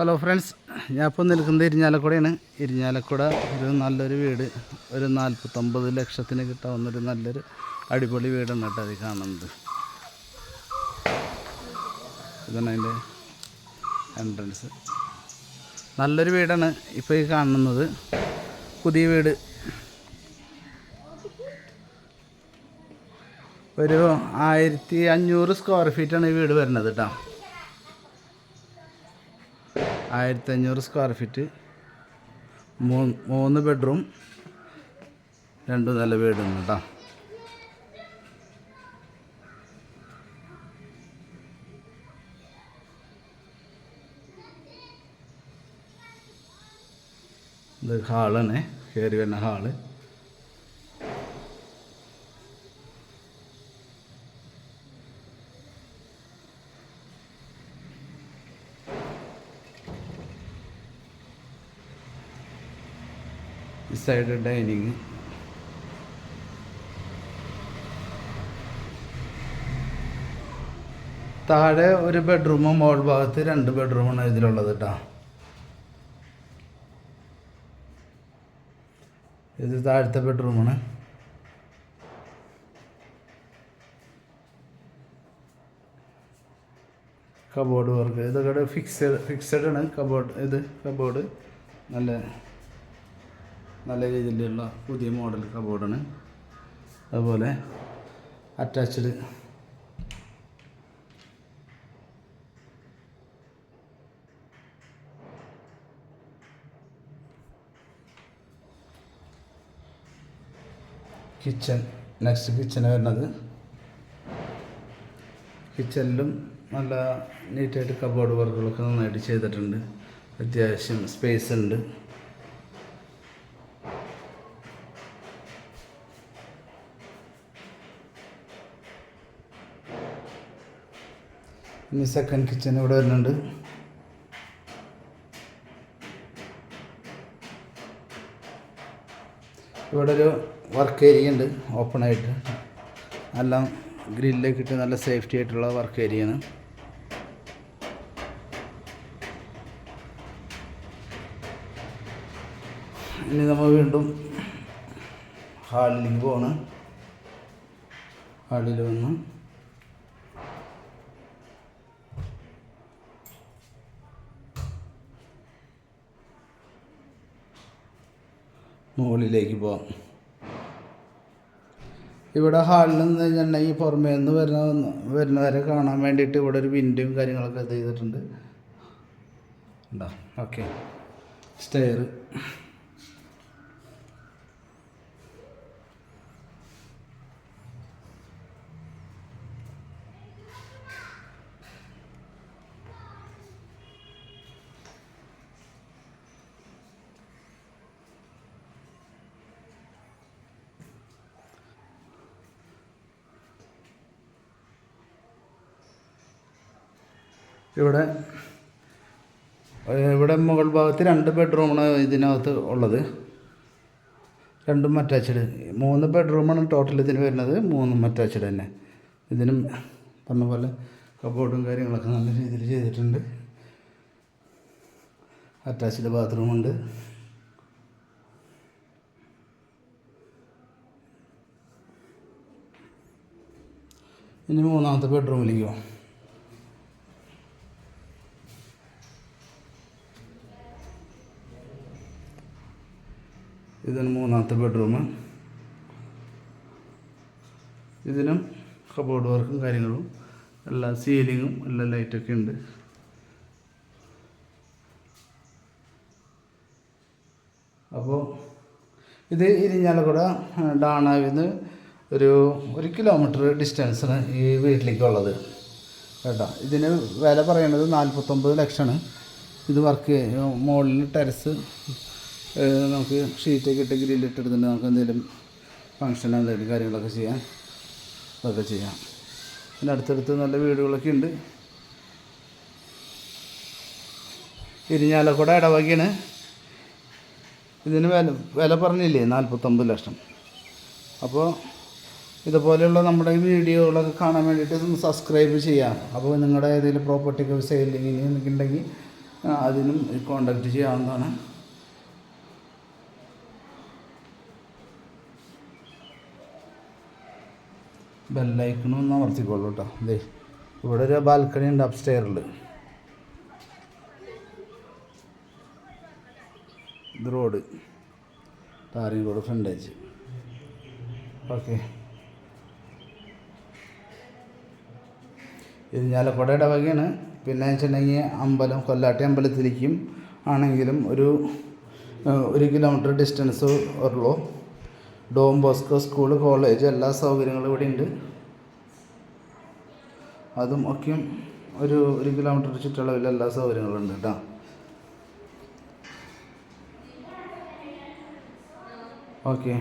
Hello friends ഞാൻ ഇപ്പോൾ നിൽക്കുന്നത് ഇരിഞ്ഞാലക്കുടയാണ്. ഇരിഞ്ഞാലക്കുട ഒരു നല്ലൊരു വീട്. ഒരു നാൽപ്പത്തൊമ്പത് ലക്ഷത്തിന് കിട്ടാവുന്ന ഒരു നല്ലൊരു അടിപൊളി വീടാണ് കേട്ടോ അത് കാണുന്നത്. ഇതാണ് അതിന്റെ എൻട്രൻസ് നല്ലൊരു വീടാണ് ഇപ്പോൾ ഈ കാണുന്നത്. പുതിയ വീട്. ഒരു ആയിരത്തി അഞ്ഞൂറ് സ്ക്വയർ ഫീറ്റാണ് ഈ വീട് വരുന്നത് കേട്ടോ. ആയിരത്തി അഞ്ഞൂറ് സ്ക്വയർ ഫീറ്റ് മൂന്ന് മൂന്ന് ബെഡ്റൂം രണ്ട് നില വീടുണ്ട് കേട്ടോ ഇത് ഹാളാണ് കയറി വരുന്ന ഹാൾ സൈഡ് ഡൈനിങ് താഴെ ഒരു ബെഡ്റൂമും മോൾ ഭാഗത്ത് രണ്ട് ബെഡ്റൂമാണ് ഇതിലുള്ളത് കേട്ടോ ഇത് താഴത്തെ ബെഡ്റൂമാണ് കബോർഡ് വർക്ക് ഇതൊക്കെ ഫിക്സഡ് ഫിക്സഡ് ആണ്. കബോർഡ് ഇത് കബോർഡ് നല്ല നല്ല രീതിയിലുള്ള പുതിയ മോഡൽ കബോർഡാണ് അതുപോലെ അറ്റാച്ച്ഡ് കിച്ചൺ നെക്സ്റ്റ് കിച്ചൺ വരുന്നത്. കിച്ചണിലും നല്ല നീറ്റായിട്ട് കബോർഡ് വർക്കുകളൊക്കെ നന്നായിട്ട് ചെയ്തിട്ടുണ്ട്. അത്യാവശ്യം സ്പേസ് ഉണ്ട്. ഇനി സെക്കൻഡ് കിച്ചൺ ഇവിടെ വരുന്നുണ്ട്. ഇവിടെ ഒരു വർക്ക് ഏരിയ ഉണ്ട് ഓപ്പൺ ആയിട്ട്. എല്ലാം ഗ്രില്ലൊക്കെ ഇട്ട് നല്ല സേഫ്റ്റി ആയിട്ടുള്ള വർക്ക് ഏരിയ ആണ്. ഇനി നമ്മൾ വീണ്ടും ഹാളിലേക്ക് പോകണം ഹാളിൽ വന്ന് മുകളിലേക്ക് പോവാം ഇവിടെ ഹാളിൽ നിന്ന് കഴിഞ്ഞിട്ടുണ്ടെങ്കിൽ പുറമേ നിന്ന് വരുന്ന വരുന്നവരെ കാണാൻ വേണ്ടിയിട്ട് ഇവിടെ ഒരു വിൻഡോയും കാര്യങ്ങളൊക്കെ ചെയ്തിട്ടുണ്ട്. ഉണ്ടോ ഓക്കെ സ്റ്റെയർ ഇവിടെ ഇവിടെ മുകൾ ഭാഗത്ത് രണ്ട് ബെഡ്റൂമാണ് ഇതിനകത്ത് ഉള്ളത്. രണ്ടും അറ്റാച്ച്ഡ് മൂന്ന് ബെഡ്റൂമാണ് ടോട്ടൽ ഇതിന് വരുന്നത്. മൂന്നും അറ്റാച്ച്ഡ് തന്നെ. ഇതിനും പറഞ്ഞ പോലെ കബോർഡും കാര്യങ്ങളൊക്കെ നല്ല രീതിയിൽ ചെയ്തിട്ടുണ്ട്. അറ്റാച്ച്ഡ് ബാത്റൂമുണ്ട് ഇനി മൂന്നാമത്തെ ബെഡ്റൂമിലേക്ക് പോകാം ഇതാണ് മൂന്നാമത്തെ ബെഡ്റൂം ഇതിനും കബോർഡ് വർക്കും കാര്യങ്ങളും എല്ലാ സീലിങ്ങും എല്ലാ ലൈറ്റൊക്കെ ഉണ്ട്. അപ്പോൾ ഇത് ഇരിഞ്ഞാലക്കുട നിന്ന് ഒരു ഒരു കിലോമീറ്റർ ഡിസ്റ്റൻസാണ് ഈ വീട്ടിലേക്കുള്ളത്. കേട്ടോ ഇതിന് വില പറയുന്നത് നാൽപ്പത്തൊമ്പത് ലക്ഷമാണ്. ഇത് വർക്ക് മുകളിൽ ടെറസ് നമുക്ക് ഷീറ്റൊക്കെ ഇട്ട് ഗ്രില്ലിട്ടെടുത്തിട്ട് നമുക്ക് എന്തെങ്കിലും ഫങ്ഷൻ എന്തെങ്കിലും കാര്യങ്ങളൊക്കെ ചെയ്യാം. അതൊക്കെ ചെയ്യാം. പിന്നെ അടുത്തടുത്ത് നല്ല വീടുകളൊക്കെ ഉണ്ട്. ഇരിഞ്ഞാലക്കുട ഇടവകയാണ്. ഇതിന് വില വില പറഞ്ഞില്ലേ? നാൽപ്പത്തൊമ്പത് ലക്ഷം. അപ്പോൾ ഇതുപോലെയുള്ള നമ്മുടെ വീഡിയോകളൊക്കെ കാണാൻ വേണ്ടിയിട്ട് ഒന്ന് സബ്സ്ക്രൈബ് ചെയ്യാം. അപ്പോൾ നിങ്ങളുടെ ഏതെങ്കിലും പ്രോപ്പർട്ടിക്ക് സെയിലിംഗ് ഉണ്ടെങ്കിൽ അതിനും കോണ്ടാക്ട് ചെയ്യാവുന്നതാണ്. ബെല്ലൈക്കണും ഒന്ന് അമർത്തിക്കോളൂ കേട്ടോ ദേ ഇവിടെ ഒരു ബാൽക്കണി ഉണ്ട് അപ്സ്റ്റെയറിൽ ഇത് road tarring road frontage okay Irinjalakuda ഇടവകയാണ്. പിന്നെ വെച്ചിട്ടുണ്ടെങ്കിൽ അമ്പലം കൊല്ലാട്ടി അമ്പലത്തിലേക്കും ആണെങ്കിലും ഒരു ഒരു കിലോമീറ്റർ ഡിസ്റ്റൻസ് ഉള്ളൂ. ഡോം ബോസ്കോ സ്കൂൾ കോളേജ് എല്ലാ സൗകര്യങ്ങളും ഇവിടെ ഉണ്ട്. അതും ഒക്കെ ഒരു ഒരു കിലോമീറ്റർ ചുറ്റളവിൽ എല്ലാ സൗകര്യങ്ങളും ഉണ്ട് കേട്ടോ. ഓക്കെ